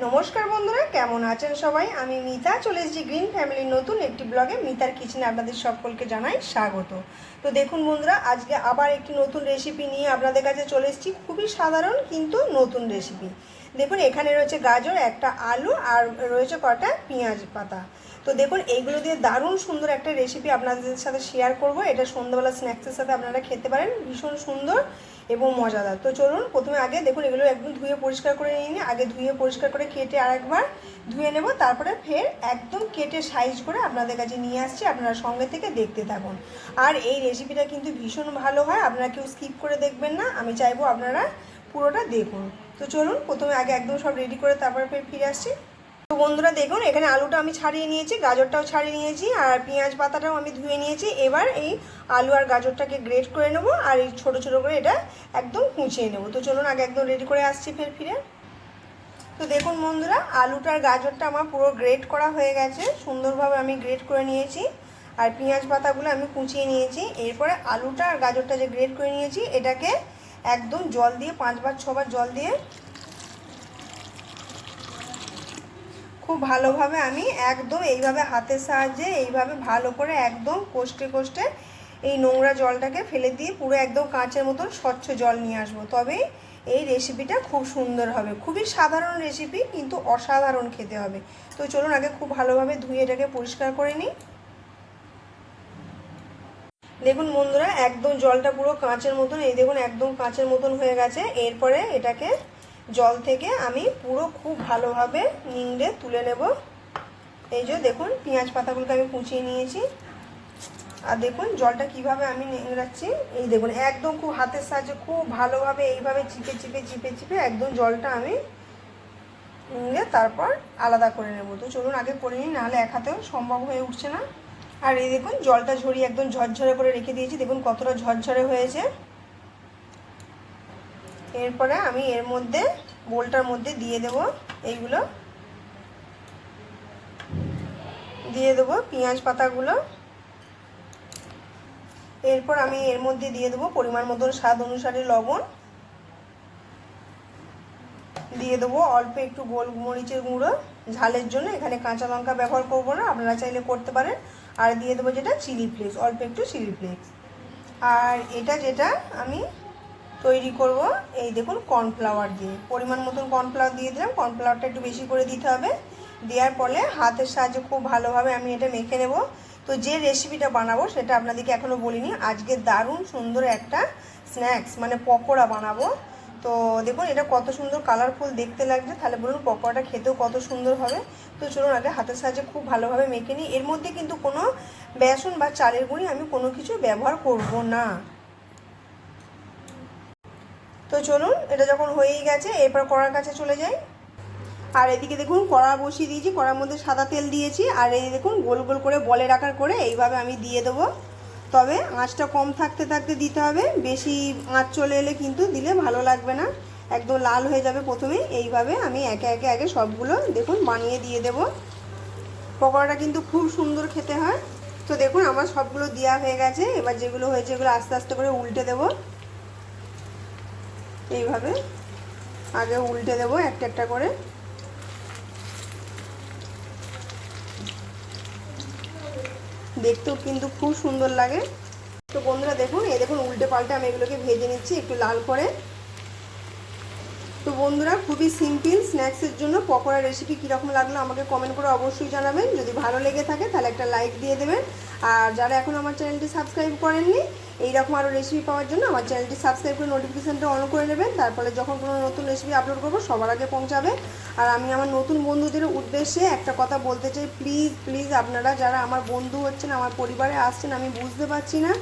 নমস্কার বন্ধুরা, কেমন আছেন সবাই? আমি মিতা, চলে এসেছি গ্রিন ফ্যামিলির নতুন একটি ব্লগে। মিতার কিচেনে আপনাদের সকলকে জানাই স্বাগত। তো দেখুন বন্ধুরা, আজকে আবার একটি নতুন রেসিপি নিয়ে আপনাদের কাছে চলে এসেছি। খুবই সাধারণ কিন্তু নতুন রেসিপি দেখুন, এখানে রয়েছে গাজর, একটা আলু, আর রয়েছে কটা পেঁয়াজ পাতা। তো দেখুন, এইগুলো দিয়ে দারুণ সুন্দর একটা রেসিপি আপনাদের সাথে শেয়ার করব। এটা সন্ধ্যাবেলা স্ন্যাক্সের সাথে আপনারা খেতে পারেন, ভীষণ সুন্দর এবং মজাদার। তো চলুন, প্রথমে আগে দেখুন, এগুলো একদম ধুয়ে পরিষ্কার করে নিয়ে আগে ধুয়ে পরিষ্কার করে কেটে আরেকবার ধুয়ে নেব, তারপরে ফের একদম কেটে সাইজ করে আপনাদের কাছে নিয়ে আসছি। আপনারা সঙ্গে থেকে দেখতে থাকুন। আর এই রেসিপিটা কিন্তু ভীষণ ভালো হয়, আপনারা কেউ স্কিপ করে দেখবেন না। আমি চাইব আপনারা পুরোটা দেখুন। তো চলুন, প্রথমে আগে একদম সব রেডি করে তারপরে ফের ফিরে আসছি। তো বন্ধুরা দেখুন, এখানে আলুটা আমি ছাড়িয়ে নিয়েছি, গাজরটাও ছাড়িয়ে নিয়েছি, আর পেঁয়াজ পাতাটাও আমি ধুয়ে নিয়েছি। এবার এই আলু আর গাজরটাকে গ্রেট করে নেব, আর এই ছোটো ছোটো করে এটা একদম কুচিয়ে নেব। তো চলুন আগে একদম রেডি করে আসছি ফের ফিরে। তো দেখুন বন্ধুরা, আলুটা আর গাজরটা আমার পুরো গ্রেট করা হয়ে গেছে, সুন্দরভাবে আমি গ্রেট করে নিয়েছি, আর পেঁয়াজ পাতাগুলো আমি কুচিয়ে নিয়েছি। এরপরে আলুটা আর গাজরটা যে গ্রেট করে নিয়েছি, এটাকে একদম জল দিয়ে, পাঁচবার, ছবার জল দিয়ে খুব ভালোভাবে আমি একদম এইভাবে হাতের সাহায্যে এইভাবে ভালো করে একদম কষ্টে কষ্টে এই নোংরা জলটাকে ফেলে দিয়ে পুরো একদম কাঁচের মতন স্বচ্ছ জল নিয়ে আসব। তবেই এই রেসিপিটা খুব সুন্দর হবে। খুবই সাধারণ রেসিপি কিন্তু অসাধারণ খেতে হবে। তো চলুন আগে খুব ভালোভাবে ধুয়ে এটাকে পরিষ্কার করে নিই। দেখুন বন্ধুরা, একদম জলটা পুরো কাঁচের মতন, এই দেখুন একদম কাঁচের মতন হয়ে গেছে। এরপরে এটাকে জল থেকে আমি পুরো খুব ভালোভাবে নিংড়ে তুলে নেব। এই যে দেখুন, পেঁয়াজ পাতাগুলোকে আমি কুচিয়ে নিয়েছি। আর দেখুন, জলটা কীভাবে আমি নিংড়াচ্ছি। এই দেখুন, একদম খুব হাতের সাহায্যে খুব ভালোভাবে এইভাবে চিপে চিপে চিপে চিপে একদম জলটা আমি নিংড়ে তারপর আলাদা করে নেব। তো চলুন আগে করে নিই, নাহলে এক হাতেও সম্ভব হয়ে উঠছে না। আর এই দেখুন, জলটা ঝরিয়ে একদম ঝরঝরে করে রেখে দিয়েছি। দেখুন কতটা ঝরঝরে হয়েছে। এরপরে আমি এর মধ্যে, বোলটার মধ্যে দিয়ে দেব এইগুলো। দিয়ে দেবো পেঁয়াজ পাতাগুলো। এরপর আমি এর মধ্যে দিয়ে দেবো পরিমাণ মতন স্বাদ অনুসারে লবণ। দিয়ে দেবো অল্প একটু গোলমরিচের গুঁড়ো। ঝালের জন্য এখানে কাঁচা লঙ্কা ব্যবহার করব না, আপনারা চাইলে করতে পারেন। আর দিয়ে দেবো যেটা চিলি ফ্লেক্স অল্প একটু চিলি ফ্লেক্স আর এটা যেটা আমি তৈরি করব। এই দেখুন কর্নফ্লাওয়ার দিয়ে। পরিমাণ মতন কর্নফ্লাওয়ার দিয়ে দিলাম। কর্নফ্লাওয়ারটা একটু বেশি করে দিতে হবে। দেওয়ার ফলে হাতের সাহায্যে খুব ভালোভাবে আমি এটা মেখে নেব। তো যে রেসিপিটা বানাবো, সেটা আপনাদেরকে এখনও বলিনি। আজকে দারুণ সুন্দর একটা স্ন্যাক্স মানে পকোড়া বানাবো। তো দেখুন, এটা কত সুন্দর কালারফুল দেখতে লাগছে। তাহলে বলুন, পকোড়াটা খেতেও কত সুন্দর হবে। তো চলুন, আগে হাতের সাহায্যে খুব ভালোভাবে মেখে নিই। এর মধ্যে কিন্তু কোনো বেসন বা চালের গুঁড়ি আমি কোনো কিছু ব্যবহার করব না। তো চলুন, এটা যখন হয়েই গেছে, এরপর কড়ার কাছে চলে যাই। আর এদিকে দেখুন, কড়া বসিয়ে দিয়েছি, কড়ার মধ্যে সাদা তেল দিয়েছি, আর এই দেখুন, গোল গোল করে বলের আকার করে এইভাবে আমি দিয়ে দেবো। তবে আঁচটা কম থাকতে থাকতে দিতে হবে, বেশি আঁচ চলে এলে কিন্তু দিলে ভালো লাগবে না, একদম লাল হয়ে যাবে প্রথমেই। এইভাবে আমি একে একে একে সবগুলো দেখুন, বানিয়ে দিয়ে দেব। পকোড়াটা কিন্তু খুব সুন্দর খেতে হয়। তো দেখুন, আমার সবগুলো দেওয়া হয়ে গেছে, এবার যেগুলো হয়েছে, এগুলো আস্তে আস্তে করে উল্টে দেবো। এইভাবে আগে উল্টে দেবো একটা একটা করে। দেখতেও কিন্তু খুব সুন্দর লাগে। তো বন্ধুরা দেখুন, এই দেখুন উল্টে পাল্টে আমি এগুলোকে ভেজে নিচ্ছি একটু লাল করে। তো বন্ধুরা খুবই সিম্পল স্ন্যাক্সের জন্য পকোড়া রেসিপি কীরকম লাগল আমাকে কমেন্ট করে অবশ্যই জানাবেন। যদি ভালো লেগে থাকে তাহলে একটা লাইক দিয়ে দেবেন। আর যারা এখন আমার চ্যানেলটি সাবস্ক্রাইব করেননি, এইরকম আরও রেসিপি পাওয়ার জন্য আমার চ্যানেলটি সাবস্ক্রাইব করে নোটিফিকেশানটা অন করে নেবেন। তারপরে যখন কোনো নতুন রেসিপি আপলোড করব, সবার আগে পৌঁছাবে। আর আমি আমার নতুন বন্ধুদের উদ্দেশ্যে একটা কথা বলতে চাই প্লিজ প্লিজ আপনারা যারা আমার বন্ধু হচ্ছেন, আমার পরিবারে আসছেন, আমি বুঝতে পারছি না,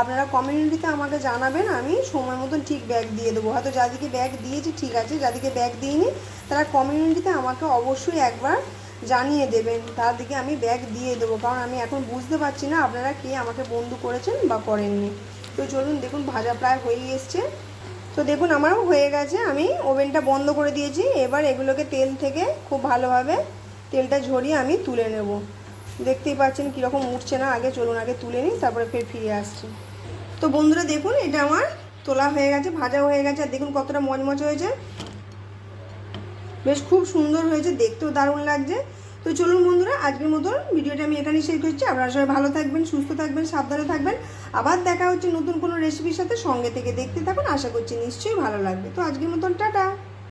আপনারা কমিউনিটিতে আমাকে জানাবেন, আমি সময় মতন ঠিক ব্যাগ দিয়ে দেবো। হয়তো যাদেরকে ব্যাগ দিয়েছি, ঠিক আছে যাদেরকে ব্যাগ দিইনি, তারা কমিউনিটিতে আমাকে অবশ্যই একবার জানিয়ে দেবেন। তার দিকে আমি ব্যাগ দিয়ে দেবো। কারণ আমি এখন বুঝতে পারছি না আপনারা কে আমাকে বন্ধু করেছেন বা করেননি। তো চলুন দেখুন, ভাজা প্রায় হয়েই এসছে। তো দেখুন, আমারও হয়ে গেছে। আমি ওভেনটা বন্ধ করে দিয়েছি। এবার এগুলোকে তেল থেকে খুব ভালোভাবে তেলটা ঝরিয়ে আমি তুলে নেব। দেখতেই পাচ্ছেন কীরকম উঠছে না। আগে চলুন, আগে তুলে নিই, তারপরে ফের ফিরে আসছি। তো বন্ধুরা, দেখুন, এটা আমার তোলা হয়ে গেছে ভাজা হয়ে গেছে। আর দেখুন কতটা মচমচ হয়েছে। বেশ খুব সুন্দর হয়েছে, দেখতেও দারুণ লাগছে। তো চলুন বন্ধুরা, আজকের মতন ভিডিওটা আমি এখানেই শেষ করছি। আপনারা সবাই ভালো থাকবেন, সুস্থ থাকবেন, সাবধানে থাকবেন। আবার দেখা হচ্ছে নতুন কোনো রেসিপির সাথে সঙ্গে থেকে দেখতে থাকুন। আশা করছি নিশ্চয়ই ভালো লাগবে। তো আজকের মতন, টাটা!